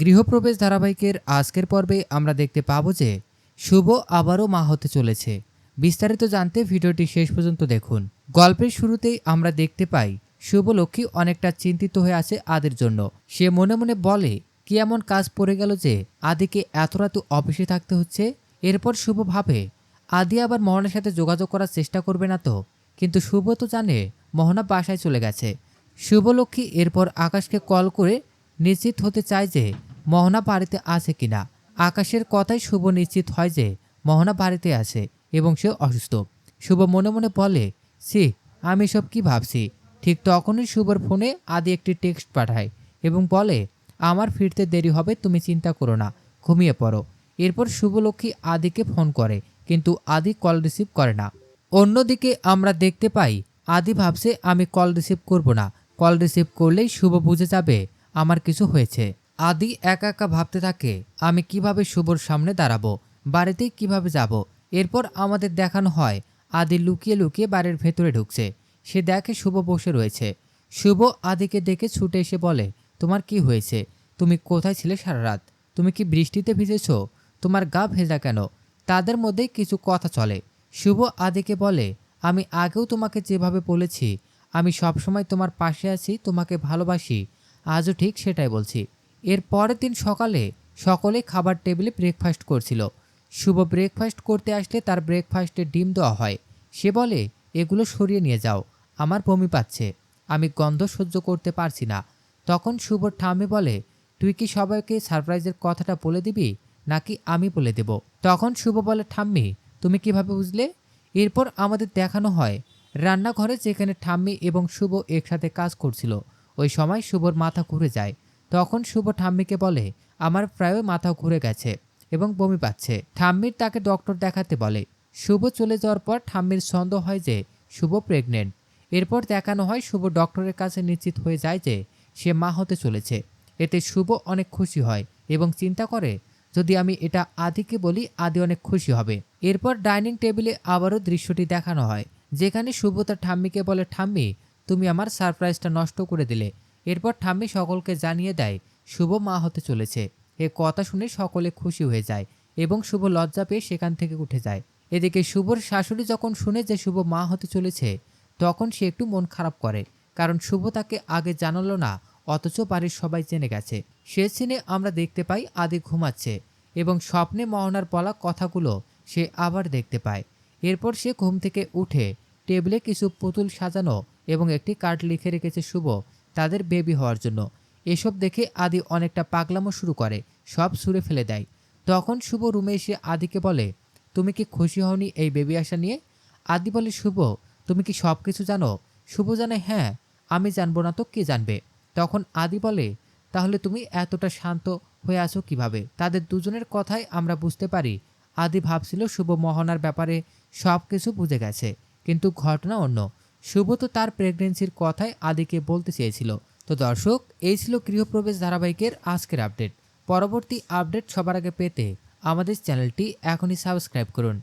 গৃহপ্রবেশ ধারাবাহিকের আজকের পর্বে আমরা দেখতে পাবো যে শুভ আবারও মা হতে চলেছে। বিস্তারিত জানতে ভিডিওটি শেষ পর্যন্ত দেখুন। গল্পের শুরুতেই আমরা দেখতে পাই শুভ লক্ষ্মী অনেকটা চিন্তিত হয়ে আছে আদির জন্য। সে মনে মনে বলে, কি এমন কাজ পড়ে গেল যে আদিকে এত রাত অফিসে থাকতে হচ্ছে? এরপর শুভ ভাবে, আদি আবার মোহনার সাথে যোগাযোগ করার চেষ্টা করবে না তো? কিন্তু শুভ তো জানে মোহনা বাসায় চলে গেছে। শুভলক্ষ্মী এরপর আকাশকে কল করে নিশ্চিত হতে চায় যে মোহনা বাড়িতে আছে কিনা। আকাশের কথাই শুভ নিশ্চিত হয় যে মোহনা বাড়িতে আছে এবং সে অসুস্থ। শুভ মনে মনে বলে সি আমি সব কি ভাবছি? ঠিক তখনই শুভর ফোনে আদি একটি টেক্সট পাঠায় এবং বলে, আমার ফিরতে দেরি হবে, তুমি চিন্তা করো না, ঘুমিয়ে পড়ো। এরপর শুভলক্ষ্মী আদিকে ফোন করে, কিন্তু আদি কল রিসিভ করে না। অন্যদিকে আমরা দেখতে পাই, আদি ভাবছে, আমি কল রিসিভ করব না। কল রিসিভ করলেই শুভ বুঝে যাবে আমার কিছু হয়েছে। আদি একা একা ভাবতে থাকে, আমি কীভাবে শুভর সামনে দাঁড়াবো, বাড়িতে কীভাবে যাব? এরপর আমাদের দেখানো হয়, আদি লুকিয়ে লুকিয়ে বাড়ির ভেতরে ঢুকছে। সে দেখে শুভ বসে রয়েছে। শুভ আদিকে দেখে ছুটে এসে বলে, তোমার কি হয়েছে? তুমি কোথায় ছিলে সারা রাত তুমি কি বৃষ্টিতে ভিজেছো? তোমার গা ভেজা কেন? তাদের মধ্যে কিছু কথা চলে। শুভ আদিকে বলে, আমি আগেও তোমাকে যেভাবে বলেছি, আমি সবসময় তোমার পাশে আছি, তোমাকে ভালোবাসি আজও ঠিক সেটাই বলছি। এর পরের দিন সকালে সকলে খাবার টেবিলে ব্রেকফাস্ট করছিল। শুভ ব্রেকফাস্ট করতে আসলে তার ব্রেকফাস্টে ডিম দেওয়া হয়। সে বলে, এগুলো সরিয়ে নিয়ে যাও, আমার বমি পাচ্ছে। আমি গন্ধ সহ্য করতে পারছি না। তখন শুভ ঠামে বলে, তুই কি সবাইকে সারপ্রাইজের কথাটা বলে দিবি, নাকি আমি বলে দেব? তখন শুভ বলে, ঠাম্মি, তুমি কীভাবে বুঝলে? এরপর আমাদের দেখানো হয়, রান্নাঘরে যেখানে ঠাম্মি এবং শুভ একসাথে কাজ করছিল ওই সময় শুভর মাথা ঘুরে যায়। তখন শুভ ঠাম্মিকে বলে, আমার প্রায় মাথা ঘুরে গেছে এবং বমি পাচ্ছে। ঠাম্মির তাকে ডক্টর দেখাতে বলে। শুভ চলে যাওয়ার পর ঠাম্মির সন্দেহ হয় যে শুভ প্রেগনেন্ট এরপর দেখানো হয় শুভ ডক্টরের কাছে নিশ্চিত হয়ে যায় যে সে মা হতে চলেছে। এতে শুভ অনেক খুশি হয় এবং চিন্তা করে, যদি আমি এটা আদিকে বলি, আদি অনেক খুশি হবে। এরপর ডাইনিং টেবিলে আবারও দৃশ্যটি দেখানো হয়, যেখানে শুভ তার ঠাম্মিকে বলে, ঠাম্মি তুমি আমার সারপ্রাইজটা নষ্ট করে দিলে। এরপর ঠাম্মি সকলকে জানিয়ে দেয়, শুভ মা হতে চলেছে। এ কথা শুনে সকলে খুশি হয়ে যায় এবং শুভ লজ্জা পেয়ে সেখান থেকে উঠে যায়। এদিকে শুভর শাশুড়ি যখন শুনে যে শুভ মা হতে চলেছে, তখন সে একটু মন খারাপ করে, কারণ শুভ তাকে আগে জানালো না, অথচ বাড়ির সবাই জেনে গেছে। সে সিনে আমরা দেখতে পাই আদি ঘুমাচ্ছে এবং স্বপ্নে মহনার বলা কথাগুলো সে আবার দেখতে পায়। এরপর সে ঘুম থেকে উঠে টেবিলে কিছু পুতুল সাজানো এবং একটি কার্ড লিখে রেখেছে শুভ, তাদের বেবি হওয়ার জন্য। এসব দেখে আদি অনেকটা পাগলামো শুরু করে, সব সুরে ফেলে দেয়। তখন শুভ রুমে এসে আদিকে বলে, তুমি কি খুশি হওনি এই বেবি আসা নিয়ে? আদি বলে, শুভ, তুমি কি সব কিছু জানো? শুভ জানে হ্যাঁ আমি জানব না তো কে জানবে? তখন আদি বলে, তাহলে তুমি এতটা শান্ত হয়ে আছো কীভাবে? তাদের দুজনের কথাই আমরা বুঝতে পারি। আদি ভাবছিল শুভ মোহনার ব্যাপারে সব কিছু বুঝে গেছে, কিন্তু ঘটনা অন্য। শুভ তো তার প্রেগনেন্সির কথাই আদিকে বলতে চেয়েছিল। তো দর্শক, এই ছিল গৃহপ্রবেশ ধারাবাহিকের আজকের আপডেট পরবর্তী আপডেট সবার আগে পেতে আমাদের চ্যানেলটি এখনই সাবস্ক্রাইব করুন।